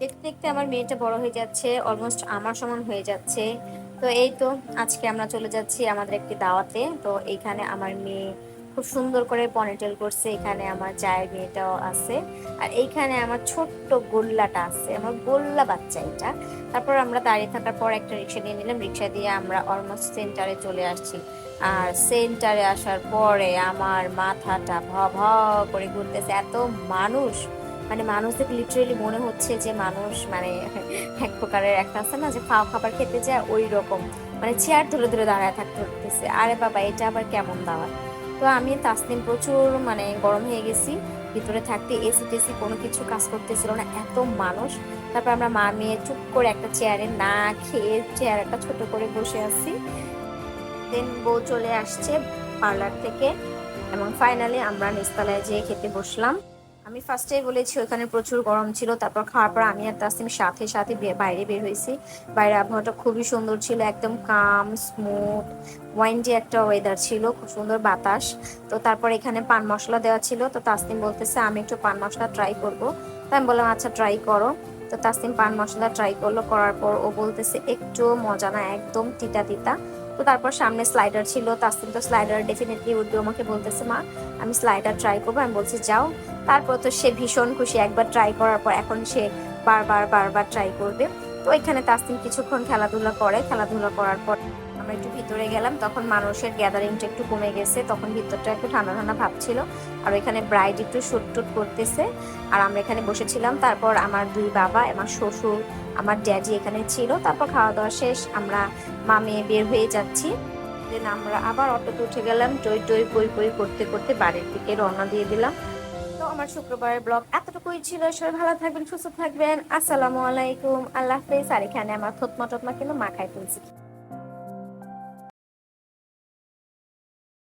দেখতে দেখতে আমার মেয়েটা বড় হয়ে যাচ্ছে অলমোস্ট আমার সমান হয়ে যাচ্ছে। তো এই তো, আজকে আমরা চলে যাচ্ছি আমাদের একটি দাওয়াতে। তো এইখানে আমার মেয়ে খুব সুন্দর করে পনিটেল করছে, এখানে আমার চায়ের মেয়েটাও আছে। আর এইখানে আমার ছোট্ট গোল্লাটা আছে, আমার গোল্লা বাচ্চা এটা। তারপর আমরা দাঁড়িয়ে থাকার পর একটা রিক্সা নিয়ে নিলাম, রিক্সা দিয়ে আমরা অলমোস্ট সেন্টারে চলে আসছি। আর সেন্টারে আসার পরে আমার মাথাটা ভ ভ করে ঘুরতেছে, এত মানুষ। মানে মানুষ মানুষদের লিটারেলি মনে হচ্ছে যে মানুষ মানে এক প্রকারের একটা আছে না, যে খাওয়া খাবার খেতে যায় ওই রকম মানে চেয়ার ধরে ধরে দাঁড়ায় থাকতে হতেছে আরে বাবা, এটা আবার কেমন দাওয়াত? তো আমি তাসনিম প্রচুর মানে গরম হয়ে গেছি। ভিতরে থাকতে এসি টেসি কোনো কিছু কাজ করতেছিল না, এত মানুষ। তারপর আমরা মা মেয়ে চুপ করে একটা চেয়ারে না খেয়ে চেয়ার একটা ছোট করে বসে আছি। দেন বউ চলে আসছে পার্লার থেকে এবং ফাইনালি আমরা নিস্তালায় যেয়ে খেতে বসলাম। আমি ফার্স্টেই বলেছি ওখানে প্রচুর গরম ছিল, তারপর খাওয়ার পর আমি আর তাসিম সাথে সাথে বাইরে বের হয়েছি। বাইরে আবহাওয়াটা খুবই সুন্দর ছিল, একদম কাম স্মুথ ওয়াইন্ডি একটা ওয়েদার ছিল, খুব সুন্দর বাতাস। তো তারপর এখানে পান মশলা দেওয়া ছিল, তো তাসনিম বলতেছে, আমি একটু পান মশলা ট্রাই করব। তো আমি বললাম আচ্ছা ট্রাই করো। তো তাসনিম পান মশলা ট্রাই করল, করার পর ও বলতেছে, একটু মজা না, একদম তিতা তিতা। তো তারপর সামনে স্লাইডার ছিল তাস্তিন তো স্লাইডার ডেফিনেটলি উঠবে আমাকে বলতেছে, মা, আমি স্লাইডার ট্রাই করব। আমি বলছি, যাও। তারপর তো সে ভীষণ খুশি, একবার ট্রাই করার পর এখন সে বারবার বারবার ট্রাই করবে। তো এখানে তাস্তিন কিছুক্ষণ খেলাধুলা করে, খেলাধুলা করার পর আমরা একটু ভিতরে গেলাম, তখন মানুষের গ্যাদারিংটা একটু কমে গেছে, তখন ভিতরটা একটু ঠান্ডা ঠান্ডা ভাব ছিল। আর এখানে ব্রাইড একটু শুট টুট করতেছে। আর আমরা এখানে বসেছিলাম, তারপর আমার দুই বাবা, আমার শ্বশুর, আমার ড্যাডি এখানে ছিল। তারপর খাওয়া দাওয়া শেষ, আমরা মা মেয়ে বের হয়ে যাচ্ছি। দেন আমরা আবার অটোতে উঠে গেলাম, টই টই পই পই করতে করতে বাড়ির দিকে রওনা দিয়ে দিলাম। তো আমার শুক্রবারের ব্লগ এতটুকুই ছিল, সবাই ভালো থাকবেন, সুস্থ থাকবেন। আসসালামু আলাইকুম, আল্লাহ হাফেজ। আর এখানে আমার থতমা টতমা কিন্তু মাখায় ফেলছি।